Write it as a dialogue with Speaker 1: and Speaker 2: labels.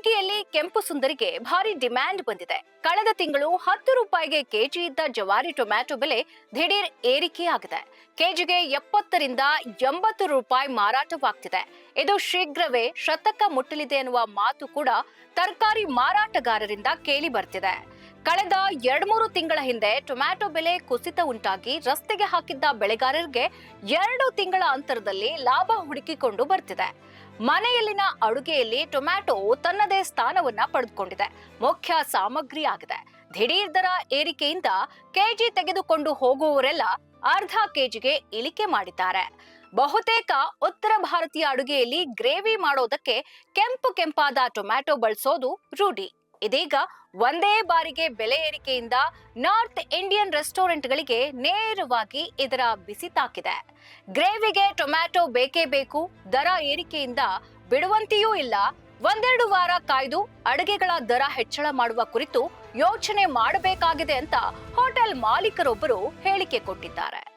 Speaker 1: ಕಲಬುರಗಿಯಲ್ಲಿ ಕೆಂಪು ಸುಂದರಿಗೆ ಭಾರಿ ಡಿಮ್ಯಾಂಡ್ ಬಂದಿದೆ. ಕಳೆದ ತಿಂಗಳು ಹತ್ತು ರೂಪಾಯಿಗೆ ಕೆಜಿ ಇದ್ದ ಜವಾರಿ ಟೊಮ್ಯಾಟೊ ಬೆಲೆ ದಿಢೀರ್ ಏರಿಕೆಯಾಗಿದೆ. ಕೆಜಿಗೆ ಎಪ್ಪತ್ತರಿಂದ ಎಂಬತ್ತು ರೂಪಾಯಿ ಮಾರಾಟವಾಗ್ತಿದೆ. ಇದು ಶೀಘ್ರವೇ ಶತಕ ಮುಟ್ಟಲಿದೆ ಎನ್ನುವ ಮಾತು ಕೂಡ ತರಕಾರಿ ಮಾರಾಟಗಾರರಿಂದ ಕೇಳಿ ಬರ್ತಿದೆ. ಕಳೆದ ಎರಡ್ಮೂರು ತಿಂಗಳ ಹಿಂದೆ ಟೊಮ್ಯಾಟೊ ಬೆಲೆ ಕುಸಿತ ಉಂಟಾಗಿ ರಸ್ತೆಗೆ ಹಾಕಿದ್ದ ಬೆಳೆಗಾರರಿಗೆ ಎರಡು ತಿಂಗಳ ಅಂತರದಲ್ಲಿ ಲಾಭ ಹುಡುಕಿಕೊಂಡು ಬರ್ತಿದೆ. ಮನೆಯಲ್ಲಿನ ಅಡುಗೆಯಲ್ಲಿ ಟೊಮ್ಯಾಟೊ ತನ್ನದೇ ಸ್ಥಾನವನ್ನ ಪಡೆದುಕೊಂಡಿದೆ. ಮುಖ್ಯ ಸಾಮಗ್ರಿ ಆಗಿದೆ ದಿಢೀರ್ ದರ ಏರಿಕೆಯಿಂದ ಕೆಜಿ ತೆಗೆದುಕೊಂಡು ಹೋಗುವವರೆಲ್ಲ ಅರ್ಧ ಕೆಜಿಗೆ ಇಳಿಕೆ ಮಾಡಿದ್ದಾರೆ. ಬಹುತೇಕ ಉತ್ತರ ಭಾರತೀಯ ಅಡುಗೆಯಲ್ಲಿ ಗ್ರೇವಿ ಮಾಡೋದಕ್ಕೆ ಕೆಂಪು ಕೆಂಪಾದ ಟೊಮ್ಯಾಟೊ ಬಳಸೋದು ರೂಢಿ. ಇದೀಗ ಒಂದೇ ಬಾರಿಗೆ ಬೆಲೆ ಏರಿಕೆಯಿಂದ ನಾರ್ತ್ ಇಂಡಿಯನ್ ರೆಸ್ಟೋರೆಂಟ್ಗಳಿಗೆ ನೇರವಾಗಿ ಇದರ ಬಿಸಿ ತಾಕಿದೆ. ಗ್ರೇವಿಗೆ ಟೊಮ್ಯಾಟೊ ಬೇಕೇ ಬೇಕು, ದರ ಏರಿಕೆಯಿಂದ ಬಿಡುವಂತೆಯೂ ಇಲ್ಲ. ಒಂದೆರಡು ವಾರ ಕಾಯ್ದು ಅಡುಗೆಗಳ ದರ ಹೆಚ್ಚಳ ಮಾಡುವ ಕುರಿತು ಯೋಚನೆ ಮಾಡಬೇಕಾಗಿದೆ ಅಂತ ಹೋಟೆಲ್ ಮಾಲೀಕರೊಬ್ಬರು ಹೇಳಿಕೆ ಕೊಟ್ಟಿದ್ದಾರೆ.